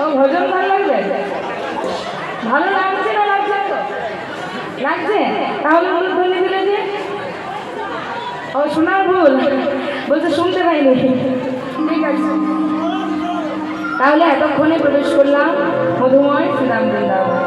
ও, ভজন ভালো লাগবে? ভালো লাগছে না লাগছে? লাগছে? তাহলে উলুধ্বনি দিলে যে? ও শোনার ভুল। বলছে শুনতে পাইনি। ঠিক আছে। তাহলে এতক্ষণে প্রবেশ করলাম মধুময় শ্রীরাম বৃন্দাবন।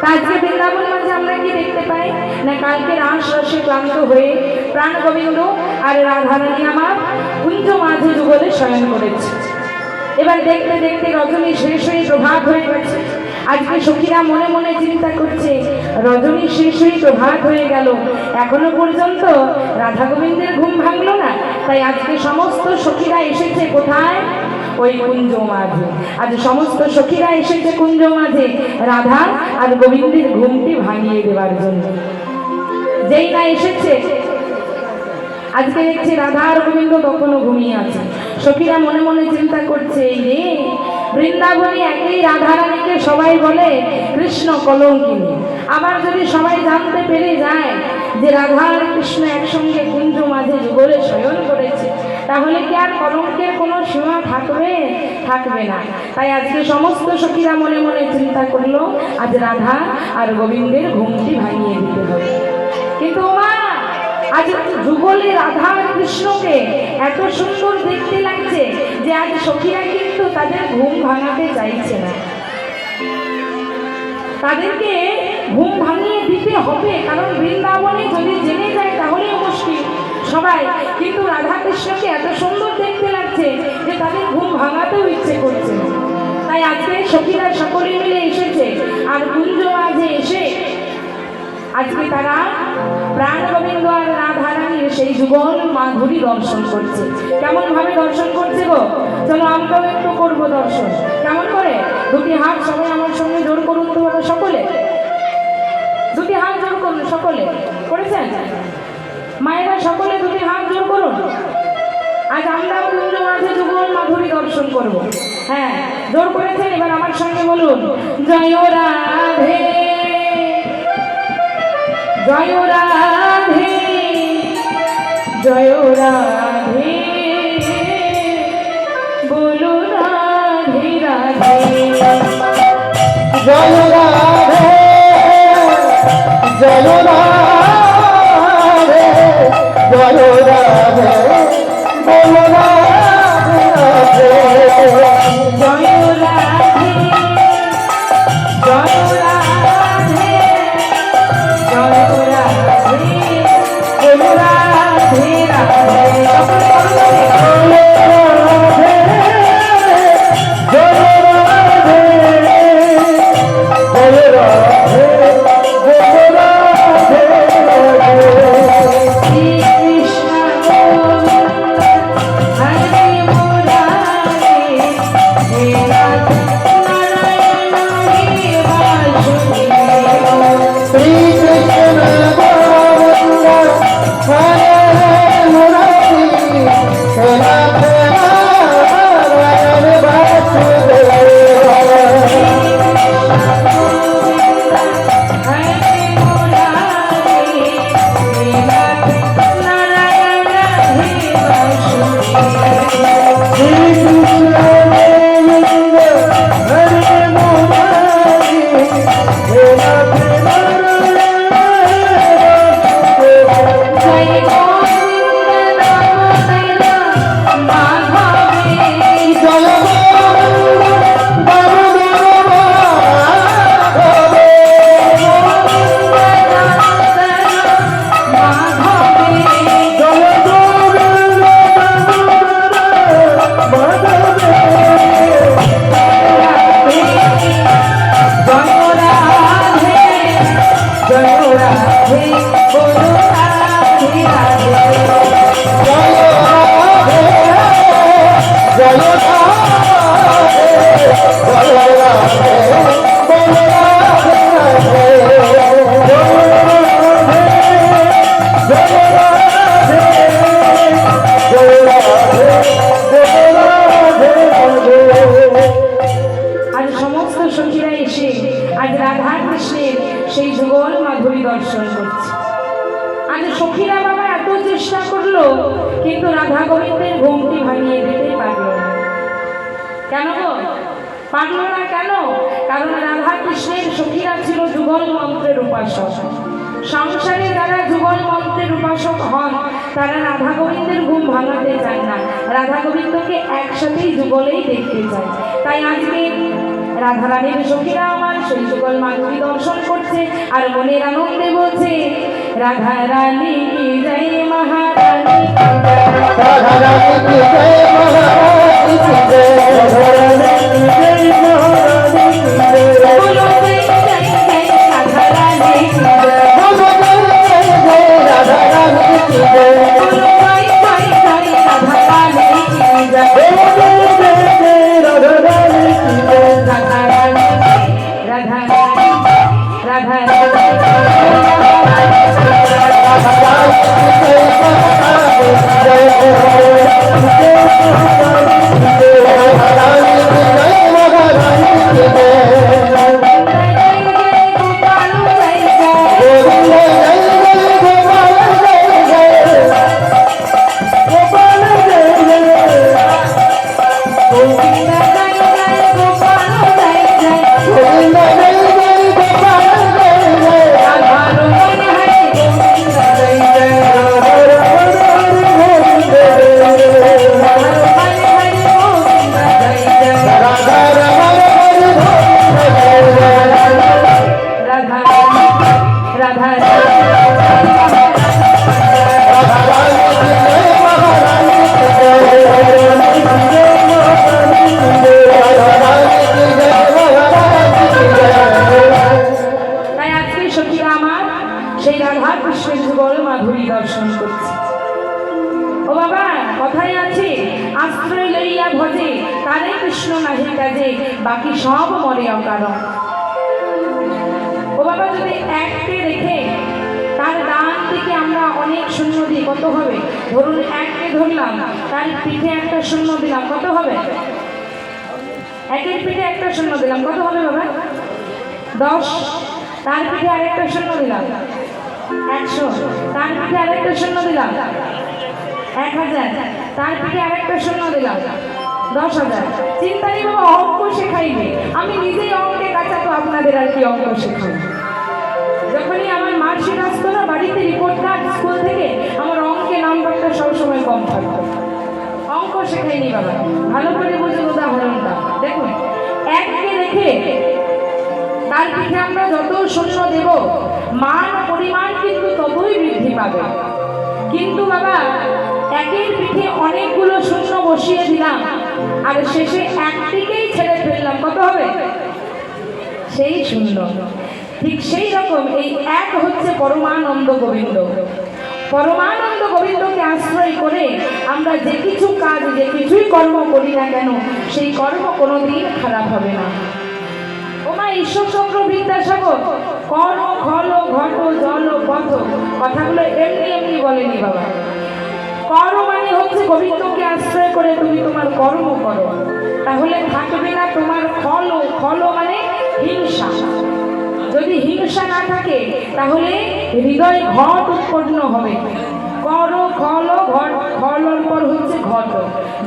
কালকে বৃন্দাবন মাঝে আমরা কি দেখতে পাই? না কালকে রাস রসে ক্লান্ত হয়ে প্রাণ গোবিন্দ আর রাধারানী আমার কুঞ্জ মাঝে যুগলে শয়ন করেছে। এবার দেখতে দেখতে রজনী শেষ হয়ে প্রভাত হয়ে গেছে। আজকে সখীরা মনে মনে চিন্তা করছে, রজনী শেষ হয়ে প্রভাত হয়ে গেল। এখনও পর্যন্ত রাধা গোবিন্দের ঘুম ভাঙলো না। তাই আজকে সমস্ত সখীরা এসেছে কোথায়? ওই কুঞ্জ মাঝে। আজ সমস্ত সখীরা এসেছে কুঞ্জ মাঝে। রাধা আর গোবিন্দের ঘুমটি ভাঙিয়ে দেওয়ার জন্য। যেই না এসেছে আজকে দেখছি রাধা আর গোবিন্দ তখনও ঘুমিয়ে আছে। সখীরা মনে মনে চিন্তা করছে এই রে বৃন্দাবনে একই রাধারানীকে সবাই বলে কৃষ্ণ কলঙ্কিনী। আবার যদি সবাই জানতে পেরে যায় যে রাধা আর কৃষ্ণ একসঙ্গে কুঞ্জ মাঝে যুগলে শয়ন করেছে, তাহলে কি আর কলঙ্কের কোনো সীমা থাকবে? থাকবে না। তাই আজকে সমস্ত সখীরা মনে মনে চিন্তা করল, আজ রাধা আর গোবিন্দের ঘুমটি ভাঙিয়ে দিতে হবে। কিন্তু আজ যুগলে রাধা কৃষ্ণকে এত সুন্দর দেখতে লাগছে যে আজ সখীরা কিন্তু তাদের ঘুম ভাঙাতে চাইছে না। তাদেরকে ঘুম ভাঙিয়ে দিতে হবে, কারণ বৃন্দাবনে যদি জেনে যায় তাহলেও মুশকিল। সবাই, কিন্তু রাধা কৃষ্ণকে এত সুন্দর দেখতে লাগছে যে তাদের ঘুম ভাঙাতেও ইচ্ছে করছে তাই আজকে সখীরা সকলে মিলে এসেছে, আর কুঞ্জ মাঝে এসে আজকে তারা প্রাণ গোবিন্দ আর রাধারানীর সেই যুগল মাধুরী দর্শন করছে। কেমন ভাবে দর্শন করছে গো? চলো আমরাও একটু করব দর্শন। কেমন করে? দুটি হাত সবাই আমার সঙ্গে জোর করুন তো সকলে। দুটি হাত জোর করুন সকলে। করেছেন? মায়েরা সকলে দুটি হাত জোর করুন। আজ আমরা কুঞ্জ মাঝে যুগল মাধুরী দর্শন করব। হ্যাঁ জোর করেছেন? এবার আমার সঙ্গে বলুন। জয় রাধে জয় রাধে জয় রাধে। বলো রাধে রাধে। জয় রাধে জয় রাধে জয় রাধে। বল রাধে রাধে। জয় যুগল মন্ত্রের উপাসক। সংসারে যারা যুগল মন্ত্রের উপাসক হন তারা রাধা গোবিন্দের ঘুম ভাঙাতে চায় না। রাধা গোবিন্দকে একসাথেই যুগলেই দেখতে চায়। তাই আজকে রাধারানীর সখীরা আমার সেই যুগল মাধুরী দর্শন করছে আর মনের আনন্দে বলছে রাধা রানী কি জয় মহারানী। রাধা রানী কি জয় মহারানী। কি জয় জয় জয় রানী আমার সেই রাধা কৃষ্ণের যুগল মাধুরী দর্শন ও বাবা, কথাই আছে, আশ্রয় লইয়া ভজে, তারে কৃষ্ণ নাহি কাজে, বাকি সব মরে অকারণ। বাবা যদি এককে রেখে তার ডান থেকে আমরা অনেক শূন্য দিই, কত হবে? ধরুন এককে ধরলাম, তার পিঠে একটা শূন্য দিলাম, কত হবে? একের পিঠে একটা শূন্য দিলাম, কত হবে বাবা? দশ। তার পিঠে আরেকটা শূন্য দিলাম, একশো। তার পিঠে আরেকটা শূন্য দিলাম, এক হাজার। তার পিঠে আরেকটা শূন্য দিলাম, দশ হাজার। চিন্তা নেই বাবা, অঙ্ক শেখাইবে। আমি নিজেই অঙ্কে কাঁচা তো আপনাদের আর কি অঙ্ক শেখাবো? যখনই আমার মার্কশিট আসতো না, বাড়িতে রিপোর্ট কার্ড স্কুল থেকে আমার অঙ্কে নাম্বারটা সবসময় কম থাকতো। অঙ্ক শেখাইনি বাবা। ভালো করে বুঝুন উদাহরণটা। দেখুন, এককে রেখে তার পিঠে আমরা যত শূন্য দেব মান পরিমাণ কিন্তু ততই বৃদ্ধি পাবে। কিন্তু বাবা, একের পিঠে অনেকগুলো শূন্য বসিয়ে দিলাম, আর শেষে একটিকেই ছেড়ে ফেললাম। কত হবে? সেই শূন্য। ঠিক সেই রকম এই এক হচ্ছে পরমানন্দ গোবিন্দ। পরমানন্দ গোবিন্দকে আশ্রয় করে আমরা যে কিছু কাজ, যে কিছুই কর্ম করি না কেন, সেই কর্ম কোনোদিন খারাপ হবে না। ওমা ঈশ্বরচন্দ্র বিদ্যাসাগর, কর্ম খল ঘট, জল, পথ, কথাগুলো এমনি এমনি বলেনি বাবা। কর্ম মানে হচ্ছে গোবিন্দকে আশ্রয় করে তুমি তোমার কর্ম করো। তাহলে থাকবে না তোমার খল খল মানে হিংসা। হিংসা না থাকে, তাহলে হৃদয় ঘট উৎপন্ন হবে। কর, খল, ঘট খলর পর হচ্ছে ঘট।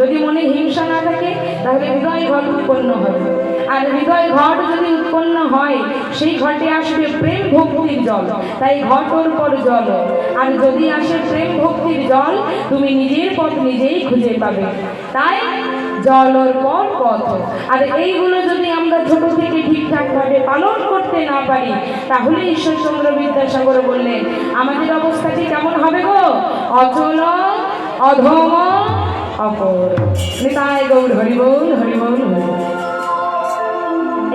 যদি মনে হিংসা না থাকে, তাহলে হৃদয় ঘট উৎপন্ন হবে। আর হৃদয় ঘট যদি উৎপন্ন হয়, সেই ঘটে আসবে প্রেম ভক্তির জল। তাই ঘটর পর জল। আর যদি আসে প্রেম ভক্তির জল, তুমি নিজের পথ নিজেই খুঁজে পাবে। তাই জলর পর পথ। আর এইগুলো যদি আমরা ছোট থেকে ঠিকঠাক ভাবে পালন করতে না পারি, তাহলে ঈশ্বরচন্দ্র বিদ্যাসাগর বললেন, আমাদের অবস্থাটি কেমন হবে গো? অচল, অধম, অপর। নিতায় গৌর হরিবোল হরিবোল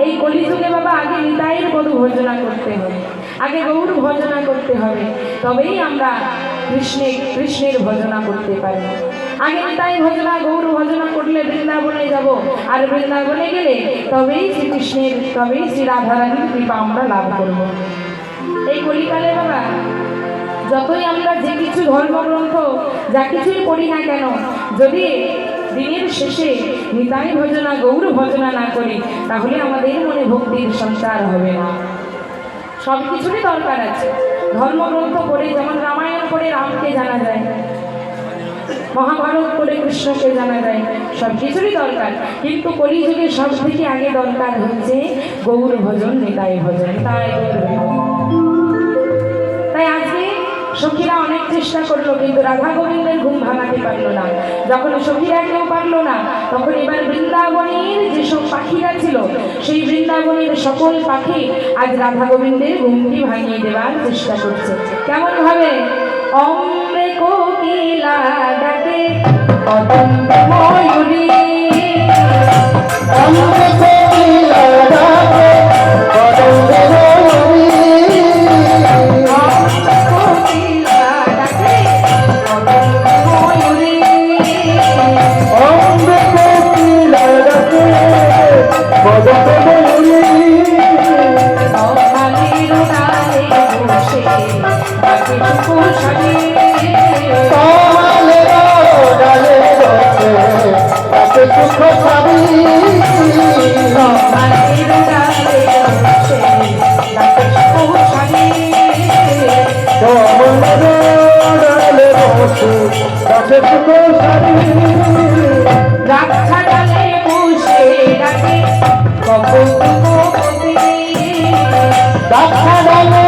এই কলিযুগে বাবা, আগে নিতাইয়ের বধু ভজনা করতে হবে। আগে গৌর ভজনা করতে হবে। তবেই আমরা কৃষ্ণের কৃষ্ণের ভজনা করতে পারি। আগে নিতাই ভজনা, গৌর ভজনা করলে বৃন্দাবনে যাব। আর বৃন্দাবনে গেলে তবেই শ্রীকৃষ্ণের, তবেই শ্রী রাধারানীর কৃপা আমরা লাভ করব। এই কলিকালে বাবা, যতই আমরা যে কিছু ধর্মগ্রন্থ, যা কিছুই পড়ি না কেন, যদি দিনের শেষে নিতাই ভজনা, গৌর ভজনা না করি, তাহলে আমাদের মনে ভক্তির সঞ্চার হবে না। সব কিছুরই দরকার আছে। ধর্মগ্রন্থ পড়ে, যেমন রামায়ণ পড়ে, রামকে জানা যায়। মহাভারত করে কৃষ্ণকে জানা যায়, সব কিছুরই দরকার। কিন্তু কলিযুগে সব থেকে আগে দরকার হচ্ছে গৌর ভজন, নিতাই ভজন, তাই তাই আজকে সখীরা অনেক চেষ্টা করল, কিন্তু রাধা গোবিন্দের ঘুম ভাঙাতে পারল না। যখন সখীরা কেউ পারল না, তখন এবার বৃন্দাবনের যেসব পাখিরা ছিল, সেই বৃন্দাবনের সকল পাখি আজ রাধা গোবিন্দের ঘুমটি ভাঙিয়ে দেওয়ার চেষ্টা করছে। কেমন ভাবে অম্বে অতন্ত ময়ূরী অম্বে কোকিলা ডাকে সুখ পাবি ডালে সুখ পাবি রাখা ডালে বসে ডাকে কপত কপতি ডালে